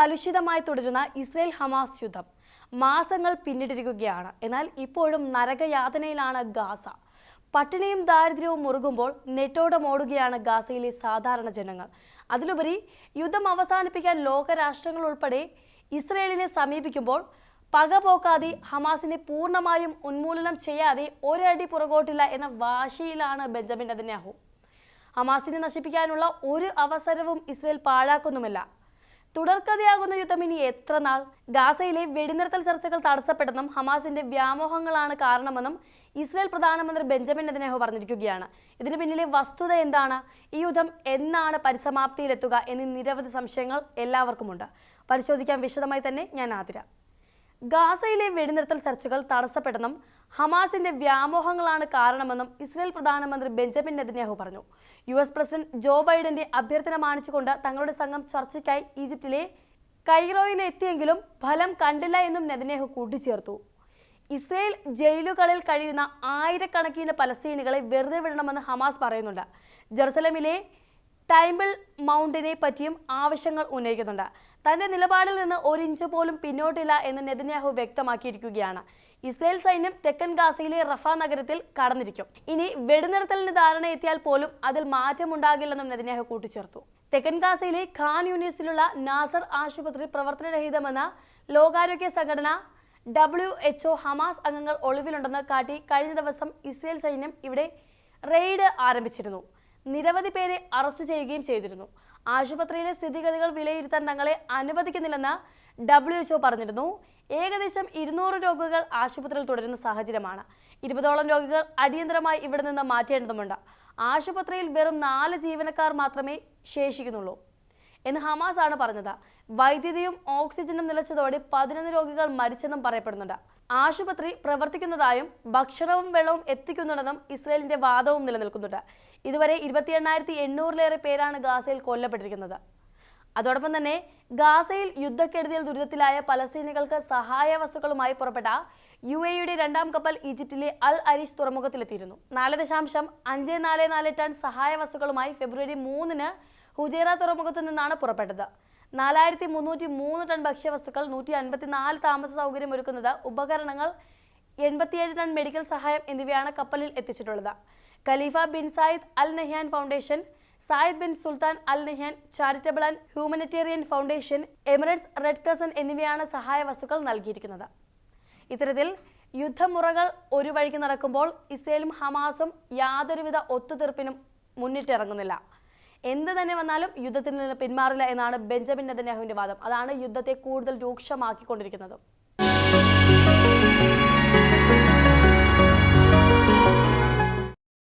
കലുഷിതമായി തുടരുന്ന Israel Hamas യുദ്ധം മാസങ്ങൾ പിന്നിട്ടിരിക്കുകയാണ്. എന്നാൽ ഇപ്പോഴും നരകയാതനയിലാണ് ഗാസ. പട്ടിണിയും ദാരിദ്ര്യവും മുറുകുമ്പോൾ നെട്ടോടമോടുകയാണ് ഗാസയിലെ സാധാരണ ജനങ്ങൾ. അതിലുപരി യുദ്ധം അവസാനിപ്പിക്കാൻ ലോകരാഷ്ട്രങ്ങൾ ഉൾപ്പെടെ ഇസ്രയേലിനെ സമീപിക്കുമ്പോൾ പക പോക്കാതെ ഹമാസിനെ പൂർണമായും ഉന്മൂലനം ചെയ്യാതെ ഒരടി പുറകോട്ടില്ല എന്ന വാശിയിലാണ് ബെഞ്ചമിൻ അതിനാഹു ഹമാസിനെ നശിപ്പിക്കാനുള്ള ഒരു അവസരവും ഇസ്രയേൽ പാഴാക്കുന്നുമില്ല. തുടർക്കഥയാകുന്ന യുദ്ധം ഇനി എത്ര നാൾ? ഗാസയിലെ വെടിനിർത്തൽ ചർച്ചകൾ തടസ്സപ്പെട്ടെന്നും ഹമാസിന്റെ വ്യാമോഹങ്ങളാണ് കാരണമെന്നും ഇസ്രായേൽ പ്രധാനമന്ത്രി ബെഞ്ചമിൻ നെതന്യാഹു പറഞ്ഞിരിക്കുകയാണ്. ഇതിന് പിന്നിലെ വസ്തുത എന്താണ്? ഈ യുദ്ധം എന്നാണ് പരിസമാപ്തിയിലെത്തുക എന്നീ നിരവധി സംശയങ്ങൾ എല്ലാവർക്കുമുണ്ട്. പരിശോധിക്കാൻ വിശദമായി തന്നെ ഞാൻ ആതിര. ഗാസയിലെ വെടിനിർത്തൽ ചർച്ചകൾ തടസ്സപ്പെട്ടെന്നും ഹമാസിന്റെ വ്യാമോഹങ്ങളാണ് കാരണമെന്നും ഇസ്രയേൽ പ്രധാനമന്ത്രി ബെഞ്ചമിൻ നെതന്യാഹു പറഞ്ഞു. യു എസ് പ്രസിഡന്റ് ജോ ബൈഡന്റെ അഭ്യർത്ഥന മാനിച്ചുകൊണ്ട് തങ്ങളുടെ സംഘം ചർച്ചയ്ക്കായി ഈജിപ്തിലെ കൈറോയിൽ എത്തിയെങ്കിലും ഫലം കണ്ടില്ല എന്നും നെതന്യാഹു കൂട്ടിച്ചേർത്തു. ഇസ്രയേൽ ജയിലുകളിൽ കഴിയുന്ന ആയിരക്കണക്കിന് പലസ്തീനുകളെ വെറുതെ വിടണമെന്ന് ഹമാസ് പറയുന്നുണ്ട്. ജെറുസലമിലെ ടൈംബിൾ മൗണ്ടിനെ പറ്റിയും ആവശ്യങ്ങൾ ഉന്നയിക്കുന്നുണ്ട്. തന്റെ നിലപാടിൽ നിന്ന് ഒരു ഇഞ്ച് പോലും പിന്നോട്ടില്ല എന്ന് നെതന്യാഹു വ്യക്തമാക്കിയിരിക്കുകയാണ്. ഇസ്രയേൽ സൈന്യം തെക്കൻ ഗാസയിലെ റഫ നഗരത്തിൽ കടന്നിരിക്കും. ഇനി വെടിനിർത്തലിന് ധാരണ എത്തിയാൽ പോലും അതിൽ മാറ്റമുണ്ടാകില്ലെന്നും നെതന്യാഹു കൂട്ടിച്ചേർത്തു. തെക്കൻ ഗാസയിലെ ഖാൻ യൂണിവേഴ്സിലുള്ള നാസർ ആശുപത്രി പ്രവർത്തനരഹിതമെന്ന ലോകാരോഗ്യ സംഘടന ഡബ്ല്യു എച്ച്ഒ ഹമാസ് അംഗങ്ങൾ ഒളിവിലുണ്ടെന്ന് കാട്ടി കഴിഞ്ഞ ദിവസം ഇസ്രയേൽ സൈന്യം ഇവിടെ റെയ്ഡ് ആരംഭിച്ചിരുന്നു. നിരവധി പേരെ അറസ്റ്റ് ചെയ്യുകയും ചെയ്തിരുന്നു. ആശുപത്രിയിലെ സ്ഥിതിഗതികൾ വിലയിരുത്താൻ തങ്ങളെ അനുവദിക്കുന്നില്ലെന്ന് ഡബ്ല്യു എച്ച്ഒ പറഞ്ഞിരുന്നു. ഏകദേശം ഇരുന്നൂറ് രോഗികൾ ആശുപത്രിയിൽ തുടരുന്ന സാഹചര്യമാണ്. ഇരുപതോളം രോഗികൾ അടിയന്തരമായി ഇവിടെ നിന്ന് മാറ്റേണ്ടതുണ്ട് ആശുപത്രിയിൽ വെറും നാല് ജീവനക്കാർ മാത്രമേ ശേഷിക്കുന്നുള്ളൂ. എന്ന് ഹമാസ് ആണ് പറഞ്ഞത്. വൈദ്യുതിയും ഓക്സിജനും നിലച്ചതോടെ പതിനൊന്ന് രോഗികൾ മരിച്ചെന്നും പറയപ്പെടുന്നുണ്ട്. ആശുപത്രി പ്രവർത്തിക്കുന്നതായും ഭക്ഷണവും വെള്ളവും എത്തിക്കുന്നുണ്ടെന്നും ഇസ്രയേലിന്റെ വാദവും നിലനിൽക്കുന്നുണ്ട്. ഇതുവരെ ഇരുപത്തി എണ്ണായിരത്തി എണ്ണൂറിലേറെ പേരാണ് ഗാസയിൽ കൊല്ലപ്പെട്ടിരിക്കുന്നത്. അതോടൊപ്പം തന്നെ ഗാസയിൽ യുദ്ധക്കെടുതിയിൽ ദുരിതത്തിലായ പലസ്തീനികൾക്ക് സഹായ വസ്തുക്കളുമായി പുറപ്പെട്ട യു എയുടെ രണ്ടാം കപ്പൽ ഈജിപ്തിലെ അൽ അരീഷ് തുറമുഖത്തിലെത്തിയിരുന്നു. നാല് ദശാംശം അഞ്ച് നാല് നാല് ടൺ സഹായ വസ്തുക്കളുമായി ഫെബ്രുവരി മൂന്നിന് ഹുജേറ തുറമുഖത്തു നിന്നാണ് പുറപ്പെട്ടത്. നാലായിരത്തി മുന്നൂറ്റി മൂന്ന് ടൺ ഭക്ഷ്യവസ്തുക്കൾ നൂറ്റി അൻപത്തിനാല് താമസ സൗകര്യം ഒരുക്കുന്നത് ഉപകരണങ്ങൾ എൺപത്തിയേഴ് ടൺ മെഡിക്കൽ സഹായം എന്നിവയാണ് കപ്പലിൽ എത്തിച്ചിട്ടുള്ളത്. Khalifa bin Zayed Al Nahyan foundation Zayed bin Sultan Al Nahyan charitable and humanitarian foundation Emirates red crescent എന്നിവയാണ് സഹായ വസ്തുക്കൾ നൽകിയിരിക്കുന്നത്. ഇത്തരത്തിൽ യുദ്ധമുറകൾ ഒരു വഴിക്ക് നടക്കുമ്പോൾ ഇസ്രയേലും ഹമാസും യാതൊരുവിധ ഒത്തുതീർപ്പിനും മുന്നിട്ടിറങ്ങുന്നില്ല. എന്ത് തന്നെ വന്നാലും യുദ്ധത്തിൽ നിന്ന് പിന്മാറില്ല എന്നാണ് ബെഞ്ചമിൻ നെതന്യാഹുവിന്റെ വാദം. അതാണ് യുദ്ധത്തെ കൂടുതൽ രൂക്ഷമാക്കിക്കൊണ്ടിരിക്കുന്നത്.